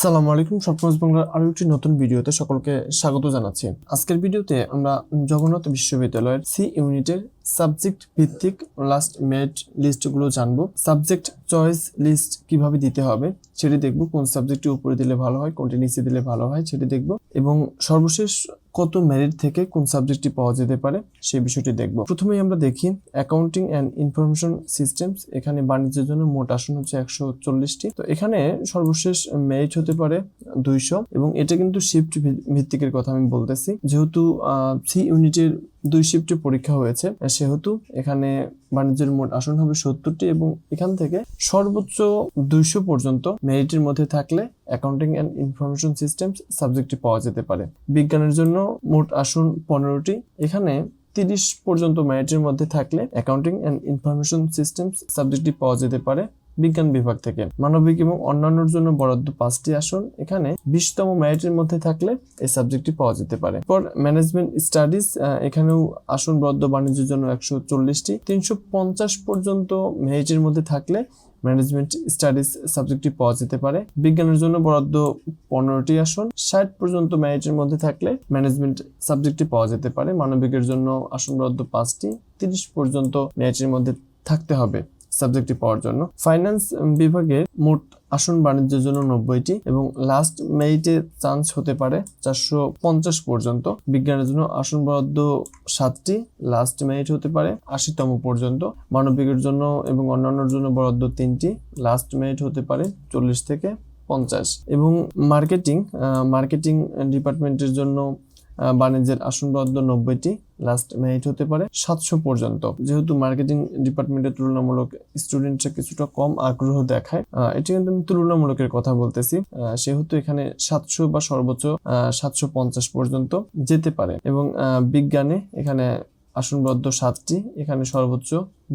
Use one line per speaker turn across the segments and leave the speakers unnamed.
সালামু আলাইকুম স্বপ্নজ বাংলার আরও একটি নতুন ভিডিওতে সকলকে স্বাগত জানাচ্ছি। আজকের ভিডিওতে আমরা জগন্নাথ বিশ্ববিদ্যালয়ের সি ইউনিটের সাবজেক্ট ভিত্তিক লাস্ট মেরিট লিস্টগুলো জানব। সাবজেক্ট চয়েস লিস্ট কীভাবে দিতে হবে, সেটি দেখব, কোন সাবজেক্টটি উপরে দিলে ভালো হয়, কোনটি নিচে দিলে ভালো হয়, সেটি দেখব। এবং সর্বশেষ কত মেরিট থেকে কোন সাবজেক্টটি পাওয়া যেতে পারে, সেই বিষয়টি দেখব। প্রথমেই আমরা দেখি অ্যাকাউন্টিং অ্যান্ড ইনফরমেশন সিস্টেমস এখানে বাণিজ্যের জন্য মোট আসন হচ্ছে একশো চল্লিশটি। তো এখানে সর্বশেষ মেরিট হতে পারে দুইশো এবং এটা কিন্তু শিফট ভিত্তিকের কথা আমি বলতেছি। যেহেতু সি ইউনিটের দুই শিফটে পরীক্ষা হয়েছে সেহেতু এখানে বাণিজ্যের মোট আসন হবে সত্তরটি এবং এখান থেকে সর্বোচ্চ দুইশো পর্যন্ত মেরিটের মধ্যে থাকলে অ্যাকাউন্টিং অ্যান্ড ইনফরমেশন সিস্টেম সাবজেক্টটি পাওয়া যেতে পারে। বিজ্ঞানের জন্য মোট আসন পনেরোটি, এখানে তিরিশ পর্যন্ত মেরিটের মধ্যে থাকলে অ্যাকাউন্টিং অ্যান্ড ইনফরমেশন সিস্টেমস সাবজেক্টটি পাওয়া যেতে পারে। বিজ্ঞান বিভাগ থেকে। মানবিক এবং অন্যান্যর জন্য বরাদ্দ পাঁচটি আসন। এখানে বিশতম মেরিটের মধ্যে থাকলে এই সাবজেক্টটি পাওয়া যেতে পারে। পর ম্যানেজমেন্ট স্টাডিজ এখানেও আসন বরাদ্দ বাণিজ্যের জন্য একশো চল্লিশটি। তিনশো পঞ্চাশ পর্যন্ত মেরিটের মধ্যে থাকলে ম্যানেজমেন্ট স্টাডিজ সাবজেক্টটি পাওয়া যেতে পারে। বিজ্ঞানের জন্য বরাদ্দ পনেরোটি আসন। ষাট পর্যন্ত মেরিটের মধ্যে থাকলে ম্যানেজমেন্ট সাবজেক্টটি পাওয়া যেতে পারে। মানবিকের জন্য আসন বরাদ্দ পাঁচটি। তিরিশ পর্যন্ত মেরিটের মধ্যে থাকতে হবে। সাবজেক্টটি পাওয়ার জন্য। ফাইন্যান্স বিভাগে মোট আসন বাণিজ্যের জন্য নব্বইটি এবং লাস্ট মেরিটে চান্স হতে পারে চারশো পঞ্চাশ পর্যন্ত। বিজ্ঞানের জন্য আসন বরাদ্দ সাতটি লাস্ট মেরিট হতে পারে আশিতম পর্যন্ত। মানবিকের জন্য এবং অন্যান্যর জন্য বরাদ্দ তিনটি লাস্ট মেরিট হতে পারে চল্লিশ থেকে পঞ্চাশ। এবং মার্কেটিং মার্কেটিং ডিপার্টমেন্টের জন্য বাণিজ্যের আসন বরাদ্দ নব্বইটি লাস্ট মেরিট হতে পারে, সাতশো পর্যন্ত। যেহেতু মার্কেটিং ডিপার্টমেন্টের তুলনামূলক স্টুডেন্টরা কিছুটা কম আগ্রহ দেখায় এটি কিন্তু আমি তুলনামূলকের কথা বলতেছি। সেহেতু এখানে সাতশো বা সর্বোচ্চ সাতশো পঞ্চাশ পর্যন্ত যেতে পারে এবং বিজ্ঞানে এখানে আসনবদ্ধ সাতটি, এখানে সর্বোচ্চ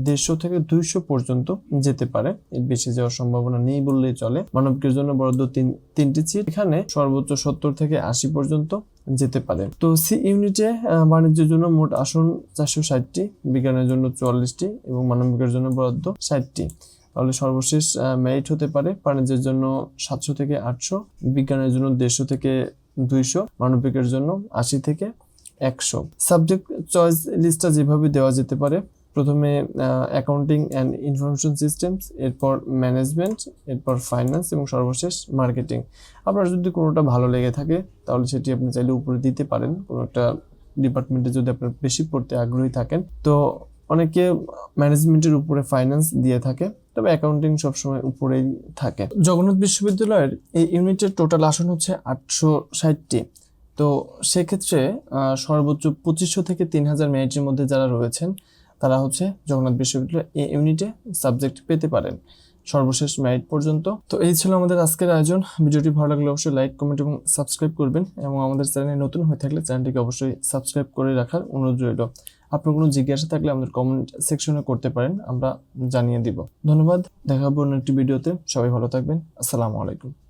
দেড়শো থেকে দুইশো পর্যন্ত যেতে পারে। এর বেশি যাওয়ার সম্ভাবনা নেই বললেই চলে। মানবিকের জন্য বরাদ্দ তিন, তিনটি সিট এখানে সর্বোচ্চ সত্তর থেকে আশি পর্যন্ত যেতে পারে। তো সি ইউনিটে বাণিজ্যের জন্য মোট আসন চারশো ষাটটি, বিজ্ঞানের জন্য চুয়াল্লিশটি এবং মানবিকের জন্য বরাদ্দ ষাটটি। তাহলে সর্বশেষ মেরিট হতে পারে বাণিজ্যের জন্য সাতশো থেকে আটশো, বিজ্ঞানের জন্য দেড়শো থেকে দুইশো মানবিকের জন্য আশি থেকে একশো। সাবজেক্ট চয়েস লিস্টটা যেভাবে দেওয়া যেতে পারে প্রথমে অ্যাকাউন্টিং অ্যান্ড ইনফরমেশন সিস্টেমস এরপর ম্যানেজমেন্ট এরপর ফাইন্যান্স এবং সর্বশেষ মার্কেটিং আপনার যদি কোনোটা ভালো লেগে থাকে, তাহলে সেটি আপনি চাইলে উপরে দিতে পারেন। কোনো একটা ডিপার্টমেন্টে যদি আপনার বেশি পড়তে আগ্রহী থাকেন, তো অনেকে ম্যানেজমেন্টের উপরে ফাইন্যান্স দিয়ে থাকে, তবে অ্যাকাউন্টিং সবসময় উপরেই থাকে। জগন্নাথ বিশ্ববিদ্যালয়ের এই ইউনিটের টোটাল আসন হচ্ছে আটশো ষাটটি। তো সেক্ষেত্রে সর্বোচ্চ পঁচিশশো থেকে তিন হাজার মেরিটের মধ্যে যারা রয়েছেন তারা হচ্ছে জগন্নাথ বিশ্ববিদ্যালয় এই ইউনিটে সাবজেক্ট পেতে পারেন। সর্বশেষ মেরিট পর্যন্ত। তো এই ছিল আমাদের আজকের আয়োজন। ভিডিওটি ভালো লাগলে অবশ্যই লাইক কমেন্ট এবং সাবস্ক্রাইব করবেন এবং আমাদের চ্যানেলে নতুন হয়ে থাকলে চ্যানেলটিকে অবশ্যই সাবস্ক্রাইব করে রাখার অনুরোধ রইল। আপনার কোনো জিজ্ঞাসা থাকলে আমাদের কমেন্ট সেকশনে করতে পারেন, আমরা জানিয়ে দিব। ধন্যবাদ। দেখা হবে অন্য একটি ভিডিওতে সবাই ভালো থাকবেন। আসসালামু আলাইকুম।